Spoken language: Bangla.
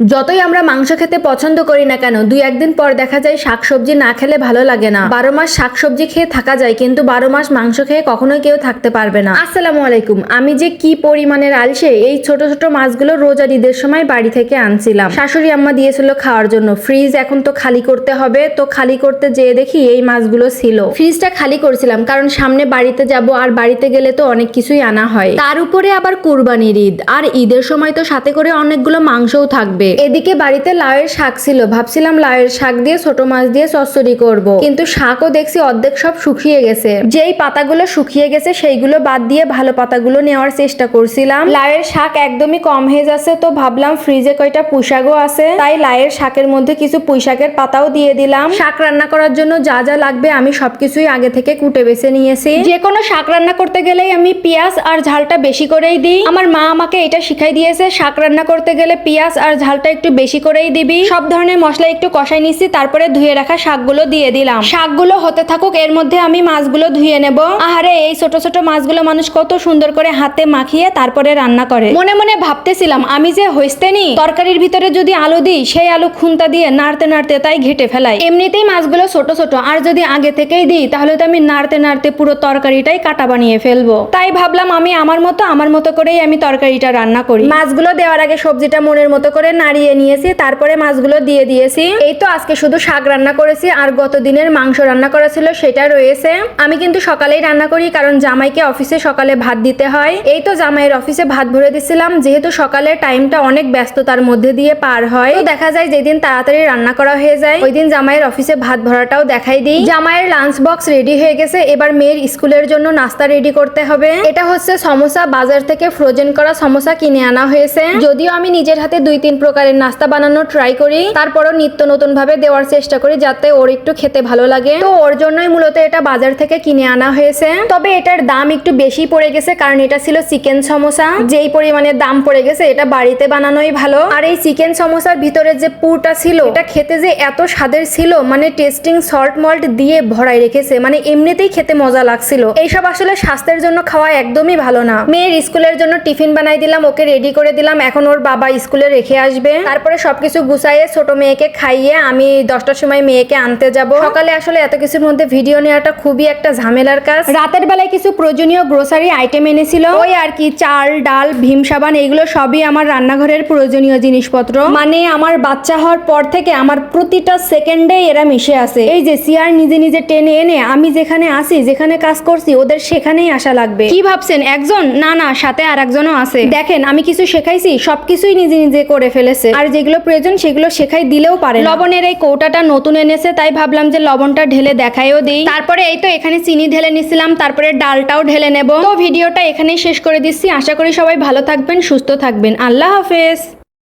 যতই আমরা মাংস খেতে পছন্দ করি না কেন, দুই একদিন পর দেখা যায় শাকসবজি না খেলে ভালো লাগে না। বারো মাস শাকসবজি খেয়ে থাকা যায়, কিন্তু বারো মাস মাংস খেয়ে কখনোই কেউ থাকতে পারবে না। আসসালামু আলাইকুম। আমি যে কি পরিমাণের আলসে, এই ছোট ছোট মাছগুলো রোজার ঈদের সময় বাড়ি থেকে আনছিলাম। শাশুড়ি আম্মা দিয়েছিল খাওয়ার জন্য। ফ্রিজ এখন তো খালি করতে হবে, তো খালি করতে যেয়ে দেখি এই মাছগুলো ছিল। ফ্রিজটা খালি করছিলাম, কারণ সামনে বাড়িতে যাব, আর বাড়িতে গেলে তো অনেক কিছুই আনা হয়। তার উপরে আবার কুরবানির ঈদ, আর ঈদের সময় তো সাথে করে অনেকগুলো মাংসও থাকবে। এদিকে বাড়িতে লাউয়ের শাক ছিল। ভাবছিলাম লাউয়ের শাক দিয়ে ছোট মাছ দিয়ে চচ্চড়ি করব। কিন্তু শাকও দেখছি অর্ধেক সব শুকিয়ে গেছে। যেই পাতাগুলো শুকিয়ে গেছে, সেইগুলো বাদ দিয়ে ভালো পাতাগুলো নেওয়ার চেষ্টা করছিলাম। লাউয়ের শাক একদমই কম হয়ে যাচ্ছে তো ভাবলাম ফ্রিজে কয়টা পুঁইশাকও আছে। তাই লাউয়ের শাকের মধ্যে কিছু পুঁইশাকের পাতাও দিয়ে দিলাম। শাক রান্না করার জন্য যা যা লাগবে আমি সবকিছুই আগে থেকে কুটে বেছে নিয়েছি। যে কোনো শাক রান্না করতে গেলেই আমি পেঁয়াজ আর ঝালটা বেশি করেই দিই। আমার মা আমাকে এটা শিখাই দিয়েছে, শাক রান্না করতে গেলে পেঁয়াজ আর ঝালটা একটু বেশি করেই দিবি। সব ধরনের মশলা একটু কষাই নিচ্ছি তারপরে ধুয়ে রাখা শাকগুলো দিয়ে দিলাম। শাকগুলো হতে থাকুক, এর মধ্যে আমি মাছগুলো ধুয়ে নেব। আহারে, এই ছোট ছোট মাছগুলো মানুষ কত সুন্দর করে হাতে মাখিয়ে তারপরে রান্না করে। মনে মনে ভাবতেছিলাম, আমি যে হইস্তেনি তরকারির ভিতরে যদি আলু দিই, সেই আলু খুন্তা দিয়ে নাড়তে নাড়তে তাই ঘেটে ফেলাই। এমনিতেই মাছগুলো ছোট ছোট, আর যদি আগে থেকেই দিই, তাহলে তো আমি নাড়তে নাড়তে পুরো তরকারিটাই কাটা বানিয়ে ফেলব। তাই ভাবলাম আমি আমার মতো আমার মতো করেই আমি তরকারিটা রান্না করি। মাছগুলো দেওয়ার আগে সবজিটা মনের মতো করে নাড়িয়ে নিয়েছি, তারপরে মাছগুলো দিয়ে দিয়েছি। এই তো আজকে শুধু শাক রান্না করেছি, আর গত দিনের মাংস রান্না করা ছিল সেটা রয়েছে। আমি কিন্তু সকালেই রান্না করি, কারণ জামাইকে অফিসে সকালে ভাত দিতে হয়। এই তো জামাইয়ের অফিসে ভাত ভরে দিছিলাম, যেহেতু সকালের টাইমটা অনেক ব্যস্ততার মধ্যে দিয়ে পার হয়। তো দেখা যায় যেদিন তাড়াতাড়ি রান্না করা হয়ে যায় ওই দিন জামাইয়ের অফিসে ভাত ভরাটাও দেখাই দিই। জামাইয়ের লাঞ্চ বক্স রেডি হয়ে গেছে, এবার মেয়ের স্কুলের জন্য নাস্তা রেডি করতে হবে। এটা হচ্ছে সমোসা, বাজার থেকে ফ্রোজেন করা সমোসা কিনে আনা হয়েছে। যদিও আমি নিজের হাতে দুই তিন প্রকারের নাস্তা বানানো ট্রাই করি, তারপরও নিত্য নতুন ভাবে দেওয়ার চেষ্টা করি যাতে ওর একটু খেতে ভালো লাগে। তো ওর জন্যই মূলত এটা বাজার থেকে কিনে আনা হয়েছে। তবে এটার দাম একটু বেশি পড়ে গেছে কারণ এটা ছিল চিকেন সমোসা। যেই পরিমাণে দাম পড়ে গেছে, এটা বাড়িতে বানানোই ভালো। আর এই চিকেন সমোসার ভিতরে যে পুরটা ছিল, এটা খেতে যে এত স্বাদের ছিল মানে টেস্টিং সল্ট মল্ট দিয়ে ভরাই রেখেছে মানে এমনিতেই খেতে মজা লাগছিল। এইসব আসলে স্বাস্থ্যের জন্য খাওয়া একদমই ভালো না। মেয়ের স্কুলের জন্য টিফিন বানাই দিলাম, ওকে রেডি করে দিলাম, এখন ওর বাবা স্কুলে রেখে আসবে। তারপরে সবকিছু গুছাইয়ে ছোট মেয়েকে খাইয়ে আমি দশটার সময় মেয়েকে আনতে যাব। সকালে আসলে এত কিছুর মধ্যে ভিডিও নেওয়াটা খুবই একটা ঝামেলার কাজ। রাতের বেলায় কিছু প্রয়োজনীয় গ্রোসারি আইটেম এনেছিল। ওই আর কি চাল ডাল ভীম সাবান এগুলো সবই আমার রান্নাঘরের প্রয়োজনীয় জিনিসপত্র। মানে আমার বাচ্চা হওয়ার পর থেকে আমার প্রতিটা সেকেন্ডে এরা মিশে আছে। এই যে সিয়ার নিজে নিজে টেনে এনে আমি যেখানে আসি যেখানে কাজ করছি ওদের সেখানেই আসা লাগবে। কি ভাবছেন একজন? না না সাথে আর একজনও আছে। দেখেন আমি কিছু শেখাইছি সবকিছুই নিজে নিজে করে ফেলেছে আর যেগুলো প্রয়োজন সেগুলো শেখাই দিলেও পারে লবণের এই কৌটাটা নতুন এনেছে তাই ভাবলাম যে লবণটা ঢেলে দেখাইও দিই। তারপরে এই তো এখানে চিনি ঢেলে নিছিলাম তারপরে ডালটাও ঢেলে নেব। তো ভিডিওটা এখানেই শেষ করে দিচ্ছি। আশা করি সবাই ভালো থাকবেন সুস্থ থাকবেন। আল্লাহ হাফেজ।